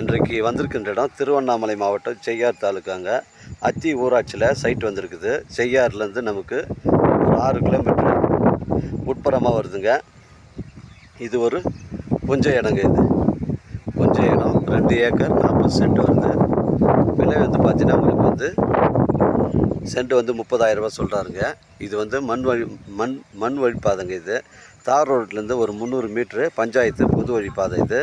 இன்றைக்கு வந்திருக்கின்ற இடம் திருவண்ணாமலை மாவட்டம் செய்யார் தாலுக்காங்க. அத்தி ஊராட்சியில் சைட் வந்திருக்குது. செய்யார்லேருந்து நமக்கு ஒரு ஆறு கிலோமீட்டர் உட்புறமாக வருதுங்க. இது ஒரு புஞ்ச இடங்க இது. புஞ்ச இடம். ரெண்டு ஏக்கர் நாற்பது சென்ட் வருது. விலை வந்து பார்த்தீங்கன்னா உங்களுக்கு வந்து சென்ட் வந்து முப்பதாயிரம் ரூபாய் சொல்கிறாருங்க இது வந்து மண் வழி மண் மண் வழிப்பாதைங்க இது. தார் ரோட்லேருந்து ஒரு முந்நூறு மீட்ரு பஞ்சாயத்து புது வழிப்பாதை இது.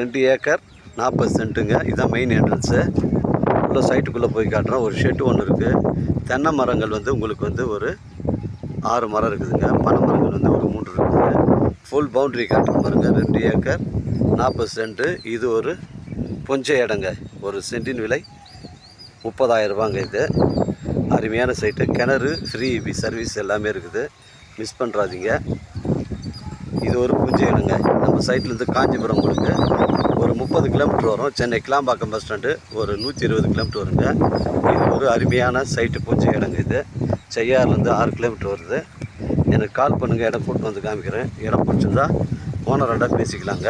ரெண்டு ஏக்கர் நாற்பது சென்ட்டுங்க. இதுதான் மெயின் என்ட்ரன்ஸு உள்ள சைட்டுக்குள்ளே போய் காட்டுறோம் ஒரு ஷெட்டு ஒன்று இருக்குது தென்னை மரங்கள் வந்து உங்களுக்கு வந்து ஒரு ஆறு மரம் இருக்குதுங்க. பனை மரங்கள் வந்து ஒரு மூன்று இருக்குது ஃபுல் பவுண்ட்ரி காட்டுற பாருங்க. ரெண்டு ஏக்கர் நாற்பது சென்ட்டு இது ஒரு புஞ்ச இடங்க ஒரு சென்ட்டின் விலை முப்பதாயிரம் ரூபாங்க இது. அருமையான சைட்டு கிணறு ஃப்ரீ சர்வீஸ் எல்லாமே இருக்குது. மிஸ் பண்ணுறாதீங்க இது ஒரு பூஜை இடங்க நம்ம சைட்லேருந்து காஞ்சிபுரம் கொடுங்க ஒரு முப்பது கிலோமீட்டர் வரும். சென்னை கிளாம்பாக்கம் பஸ் ஸ்டாண்டு ஒரு நூற்றி இருபது கிலோமீட்டர் வருங்க. இது ஒரு அருமையான சைட்டு பூஜை இடங்க இது. செய்யாறுலேருந்து ஆறு கிலோமீட்டர் வருது. எனக்கு கால் பண்ணுங்கள் இடம் கூட்டு வந்து காமிக்கிறேன். இடம் பிடிச்சிருந்தா ஓனரோட பேசிக்கலாங்க.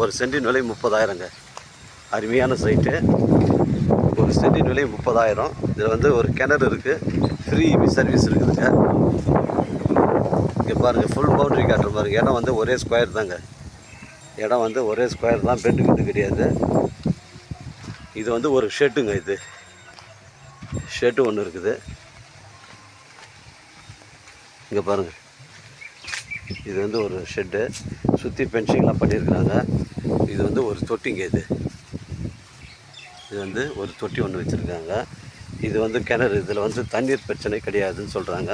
ஒரு சென்டின் விலை முப்பதாயிரங்க. அருமையான சைட்டு. ஒரு சென்டின் விலை முப்பதாயிரம். இதில் வந்து ஒரு கிணறு இருக்குது ஃப்ரீ சர்வீஸ் இருக்குதுங்க. இங்கே பாருங்கள் ஃபுல் பவுண்டரி காட்டுற பாருங்கள் இடம் வந்து ஒரே ஸ்கொயர் தாங்க. இடம் வந்து ஒரே ஸ்கொயர் தான் பெட்டு கிட்டு கிடையாது. இது வந்து ஒரு ஷெட்டுங்க இது. ஷெட்டு ஒன்று இருக்குது. இங்கே பாருங்கள் இது வந்து ஒரு ஷெட்டு சுற்றி பென்சிங்லாம் பண்ணியிருக்கிறாங்க. இது வந்து ஒரு தொட்டிங்க இது. இது வந்து ஒரு தொட்டி ஒன்று வச்சுருக்காங்க. இது வந்து கிணறு. இதில் வந்து தண்ணீர் பிரச்சனை கிடையாதுன்னு சொல்கிறாங்க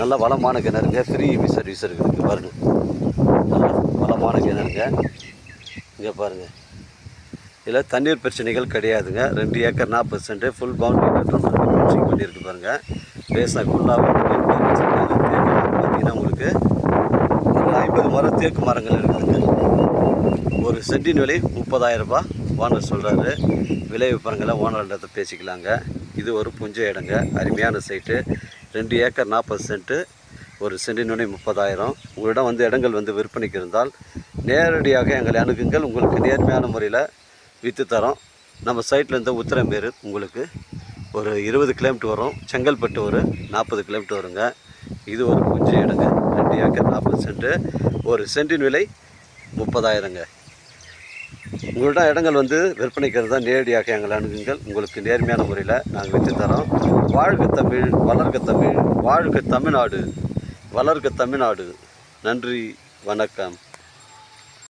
நல்ல வளமான கிணறுங்க. ஃப்ரீ சர்வீஸ் இருக்குது பாருங்கள் ஆழமான கிணறுங்க இங்கே பாருங்கள் இதில் தண்ணீர் பிரச்சனைகள் கிடையாதுங்க. ரெண்டு ஏக்கர் நாற்பது சென்ட் ஃபுல் பவுண்டரி கட்டுற மாதிரி பண்ணியிருக்கு பாருங்கள் பேச ஃபுல்லாக பார்த்தீங்கன்னா உங்களுக்கு ஒரு ஐம்பது மரம் தேக்கு மரங்கள் இருக்குதுங்க ஒரு சென்டின் விலை முப்பதாயிரம் ரூபாய். ஓனர் சொல்கிறாரு விலை விற்பனைகளை ஓனர்கிட்ட பேசிக்கலாங்க. இது ஒரு புஞ்ச இடங்க. அருமையான சைட்டு ரெண்டு ஏக்கர் நாற்பது சென்ட்டு ஒரு சென்டின் விலை முப்பதாயிரம். உங்களிடம் வந்து இடங்கள் வந்து விற்பனைக்கு இருந்தால் நேரடியாக எங்களை அணுகுங்கள். உங்களுக்கு நேர்மையான முறையில் விற்று தரோம். நம்ம சைட்லேருந்து உத்தரம்பேர் உங்களுக்கு ஒரு இருபது கிலோமீட்டர் வரும். செங்கல்பட்டு ஒரு நாற்பது கிலோமீட்டர் வருங்க. இது ஒரு குஞ்சு இடங்க. ரெண்டு ஏக்கர் நாற்பது சென்ட்டு ஒரு சென்டின் விலை முப்பதாயிரங்க. உங்கள்ட்ட இடங்கள் வந்து விற்பனைக்கிறது தான் நேரடியாக எங்களை அணுகுங்கள். உங்களுக்கு நேர்மையான முறையில் நாங்கள் விற்று தரோம். வாழ்க தமிழ் வளர்க தமிழ் வாழ்க தமிழ்நாடு. வளர்க்க தமிழ்நாடு. நன்றி வணக்கம்.